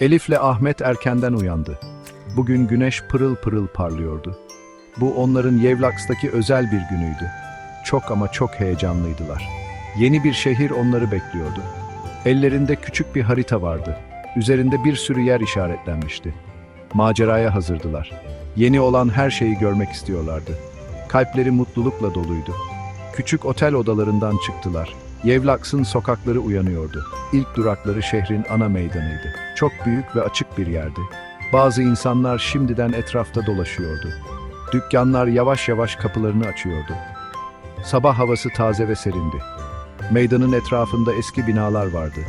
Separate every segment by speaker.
Speaker 1: Elif'le Ahmet erkenden uyandı. Bugün güneş pırıl pırıl parlıyordu. Bu onların Yevlaks'taki özel bir günüydü. Çok ama çok heyecanlıydılar. Yeni bir şehir onları bekliyordu. Ellerinde küçük bir harita vardı. Üzerinde bir sürü yer işaretlenmişti. Maceraya hazırdılar. Yeni olan her şeyi görmek istiyorlardı. Kalpleri mutlulukla doluydu. Küçük otel odalarından çıktılar. Yevlaks'ın sokakları uyanıyordu. İlk durakları şehrin ana meydanıydı. Çok büyük ve açık bir yerdi. Bazı insanlar şimdiden etrafta dolaşıyordu. Dükkanlar yavaş yavaş kapılarını açıyordu. Sabah havası taze ve serindi. Meydanın etrafında eski binalar vardı.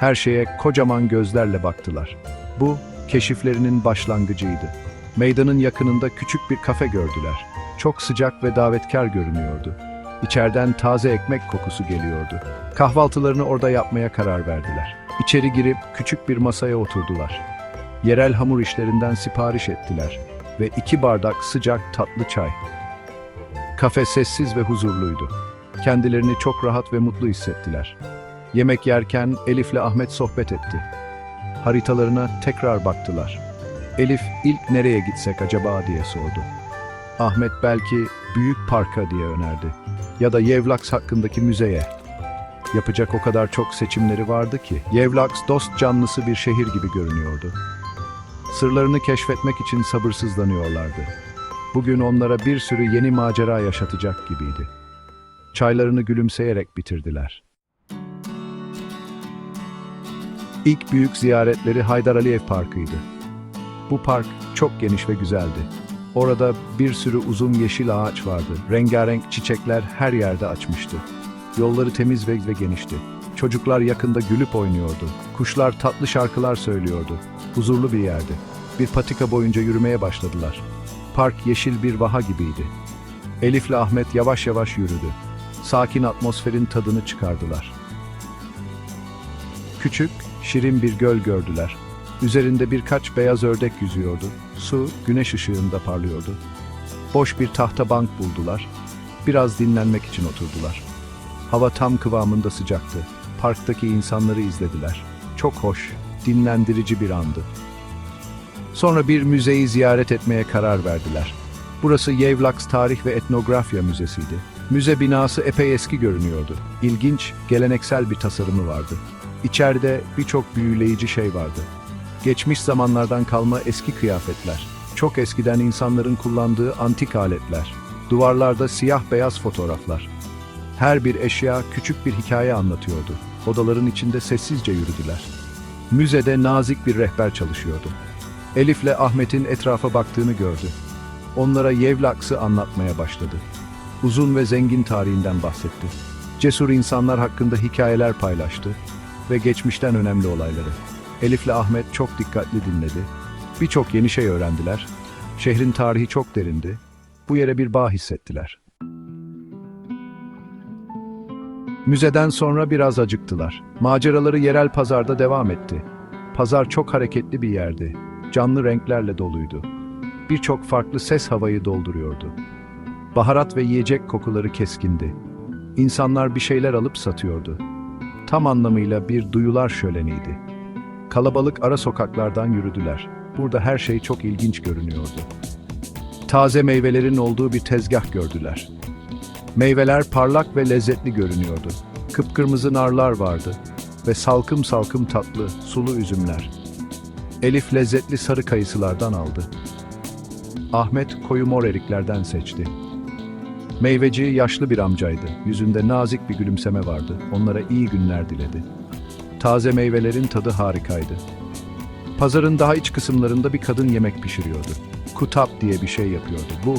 Speaker 1: Her şeye kocaman gözlerle baktılar. Bu, keşiflerinin başlangıcıydı. Meydanın yakınında küçük bir kafe gördüler. Çok sıcak ve davetkar görünüyordu. İçeriden taze ekmek kokusu geliyordu. Kahvaltılarını orada yapmaya karar verdiler. İçeri girip küçük bir masaya oturdular. Yerel hamur işlerinden sipariş ettiler ve iki bardak sıcak tatlı çay. Kafe sessiz ve huzurluydu. Kendilerini çok rahat ve mutlu hissettiler. Yemek yerken Elif'le Ahmet sohbet etti. Haritalarına tekrar baktılar. Elif ilk nereye gitsek acaba diye sordu. Ahmet belki Büyük Park'a diye önerdi. Ya da Yevlaks hakkındaki müzeye. Yapacak o kadar çok seçimleri vardı ki Yevlaks dost canlısı bir şehir gibi görünüyordu. Sırlarını keşfetmek için sabırsızlanıyorlardı. Bugün onlara bir sürü yeni macera yaşatacak gibiydi. Çaylarını gülümseyerek bitirdiler. İlk büyük ziyaretleri Haydar Aliyev Parkı'ydı. Bu park çok geniş ve güzeldi. Orada bir sürü uzun yeşil ağaç vardı. Rengarenk çiçekler her yerde açmıştı. Yolları temiz ve, ve genişti. Çocuklar yakında gülüp oynuyordu. Kuşlar tatlı şarkılar söylüyordu. Huzurlu bir yerdi. Bir patika boyunca yürümeye başladılar. Park yeşil bir vaha gibiydi. Elif'le Ahmet yavaş yavaş yürüdü. Sakin atmosferin tadını çıkardılar. Küçük, şirin bir göl gördüler. Üzerinde birkaç beyaz ördek yüzüyordu. Su, güneş ışığında parlıyordu. Boş bir tahta bank buldular. Biraz dinlenmek için oturdular. Hava tam kıvamında sıcaktı. Parktaki insanları izlediler. Çok hoş, dinlendirici bir andı. Sonra bir müzeyi ziyaret etmeye karar verdiler. Burası Yevlaks Tarih ve Etnografya Müzesi'ydi. Müze binası epey eski görünüyordu. İlginç, geleneksel bir tasarımı vardı. İçeride birçok büyüleyici şey vardı. Geçmiş zamanlardan kalma eski kıyafetler, çok eskiden insanların kullandığı antik aletler, duvarlarda siyah beyaz fotoğraflar. Her bir eşya küçük bir hikaye anlatıyordu. Odaların içinde sessizce yürüdüler. Müzede nazik bir rehber çalışıyordu. Elif'le Ahmet'in etrafa baktığını gördü. Onlara Yevlaks'ı anlatmaya başladı. Uzun ve zengin tarihinden bahsetti. Cesur insanlar hakkında hikayeler paylaştı ve geçmişten önemli olayları. Elif'le Ahmet çok dikkatli dinledi. Birçok yeni şey öğrendiler. Şehrin tarihi çok derindi. Bu yere bir bağ hissettiler. Müzeden sonra biraz acıktılar. Maceraları yerel pazarda devam etti. Pazar çok hareketli bir yerdi. Canlı renklerle doluydu. Birçok farklı ses havayı dolduruyordu. Baharat ve yiyecek kokuları keskindi. İnsanlar bir şeyler alıp satıyordu. Tam anlamıyla bir duyular şöleniydi. Kalabalık ara sokaklardan yürüdüler. Burada her şey çok ilginç görünüyordu. Taze meyvelerin olduğu bir tezgah gördüler. Meyveler parlak ve lezzetli görünüyordu. Kıpkırmızı narlar vardı ve salkım salkım tatlı, sulu üzümler. Elif lezzetli sarı kayısılardan aldı. Ahmet koyu mor eriklerden seçti. Meyveci yaşlı bir amcaydı. Yüzünde nazik bir gülümseme vardı. Onlara iyi günler diledi. Taze meyvelerin tadı harikaydı. Pazarın daha iç kısımlarında bir kadın yemek pişiriyordu. Kutap diye bir şey yapıyordu. Bu,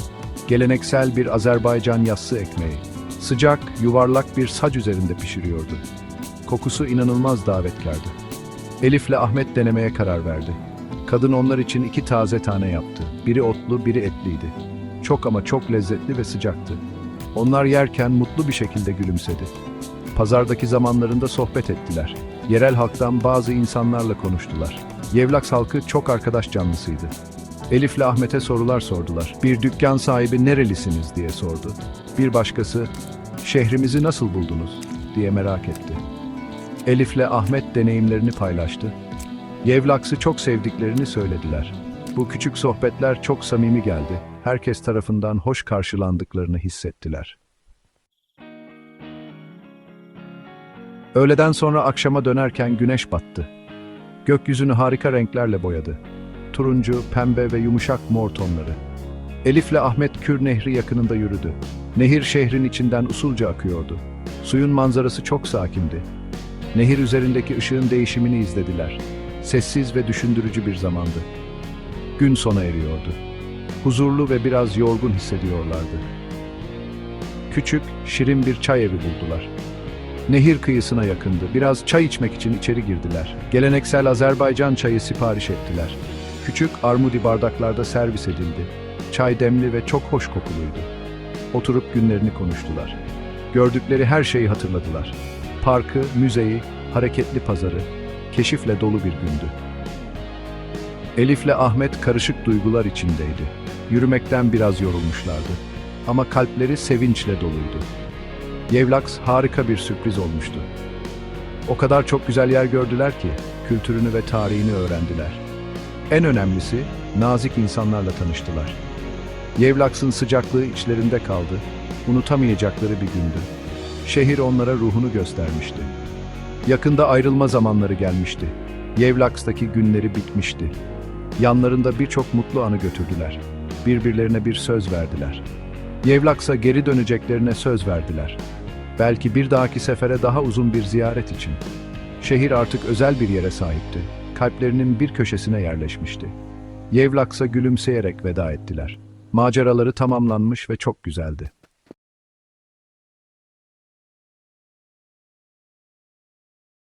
Speaker 1: geleneksel bir Azerbaycan yassı ekmeği. Sıcak, yuvarlak bir sac üzerinde pişiriyordu. Kokusu inanılmaz davetkardı. Elif'le Ahmet denemeye karar verdi. Kadın onlar için iki taze tane yaptı. Biri otlu, biri etliydi. Çok ama çok lezzetli ve sıcaktı. Onlar yerken mutlu bir şekilde gülümsedi. Pazardaki zamanlarında sohbet ettiler. Yerel halktan bazı insanlarla konuştular. Yevlaks halkı çok arkadaş canlısıydı. Elif'le Ahmet'e sorular sordular. Bir dükkan sahibi nerelisiniz diye sordu. Bir başkası, şehrimizi nasıl buldunuz diye merak etti. Elif'le Ahmet deneyimlerini paylaştı. Yevlaks'ı çok sevdiklerini söylediler. Bu küçük sohbetler çok samimi geldi. Herkes tarafından hoş karşılandıklarını hissettiler. Öğleden sonra akşama dönerken güneş battı. Gökyüzünü harika renklerle boyadı. Turuncu, pembe ve yumuşak mor tonları. Elif'le Ahmet Kür Nehri yakınında yürüdü. Nehir şehrin içinden usulca akıyordu. Suyun manzarası çok sakindi. Nehir üzerindeki ışığın değişimini izlediler. Sessiz ve düşündürücü bir zamandı. Gün sona eriyordu. Huzurlu ve biraz yorgun hissediyorlardı. Küçük, şirin bir çay evi buldular. Nehir kıyısına yakındı. Biraz çay içmek için içeri girdiler. Geleneksel Azerbaycan çayı sipariş ettiler. Küçük armudi bardaklarda servis edildi. Çay demli ve çok hoş kokuluydu. Oturup günlerini konuştular. Gördükleri her şeyi hatırladılar. Parkı, müzeyi, hareketli pazarı, keşifle dolu bir gündü. Elif'le Ahmet karışık duygular içindeydi. Yürümekten biraz yorulmuşlardı. Ama kalpleri sevinçle doluydu. Yevlaks harika bir sürpriz olmuştu. O kadar çok güzel yer gördüler ki kültürünü ve tarihini öğrendiler. En önemlisi nazik insanlarla tanıştılar. Yevlaks'ın sıcaklığı içlerinde kaldı. Unutamayacakları bir gündü. Şehir onlara ruhunu göstermişti. Yakında ayrılma zamanları gelmişti. Yevlaks'taki günleri bitmişti. Yanlarında birçok mutlu anı götürdüler. Birbirlerine bir söz verdiler. Yevlaks'a geri döneceklerine söz verdiler. Belki bir dahaki sefere daha uzun bir ziyaret için. Şehir artık özel bir yere sahipti. Kalplerinin bir köşesine yerleşmişti. Yevlaks'a gülümseyerek veda ettiler. Maceraları tamamlanmış ve çok güzeldi.